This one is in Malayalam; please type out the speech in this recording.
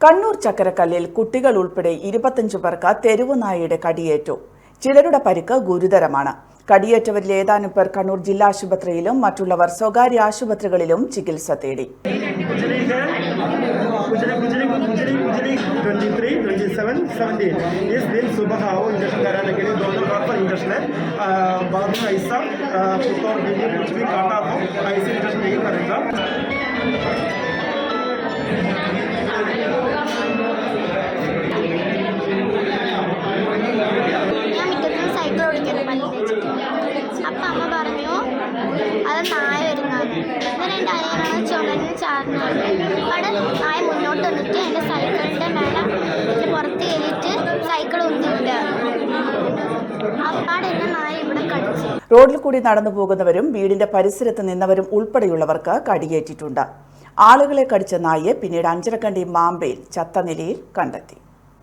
കണ്ണൂർ ചക്കരക്കല്ലിൽ കുട്ടികൾ ഉൾപ്പെടെ ഇരുപത്തഞ്ചു പേർക്ക് തെരുവു നായയുടെ കടിയേറ്റു ചിലരുടെ പരിക്ക് ഗുരുതരമാണ് കടിയേറ്റവരിൽ ഏതാനും പേർ കണ്ണൂർ ജില്ലാ ആശുപത്രിയിലും മറ്റുള്ളവർ സ്വകാര്യ ആശുപത്രികളിലും ചികിത്സ തേടി गुजरी है गुजरी गुजरी गुजरी गुजरी twenty three twenty seven seventeen इस दिन सुबह आओ इंजेक्शन कराने के लिए दोनों प्रॉपर इंजेक्शन है आ, बाद में ऐसा आ, कुछ और बीमारी कुछ भी काटा हो ऐसे इंजेक्शन नहीं करेगा അപ്പം അമ്മ പറഞ്ഞു അത് നായ വരുന്നതാണ്. അങ്ങനെ എന്റെ അനിയനാണ് ചുമന്ന് ചാടുന്നത് അവിടെ നായ മുന്നോട്ട് വന്നിട്ട് എന്റെ സൈക്കിളിന്റെ മേലെ പുറത്ത് കയറിയിട്ട് സൈക്കിൾ ഉന്തിവിടുക അപ്പാടെ എന്നെ നായ ഇവിടെ കടിച്ചു. റോഡിൽ കൂടി നടന്നു പോകുന്നവരും വീടിന്റെ പരിസരത്ത് നിന്നവരും ഉൾപ്പെടെയുള്ളവർക്ക് കടിയേറ്റിട്ടുണ്ട്. ആളുകളെ കടിച്ച നായയെ പിന്നീട് അഞ്ചരക്കണ്ടി മാമ്പയിൽ ചത്ത നിലയിൽ കണ്ടെത്തി.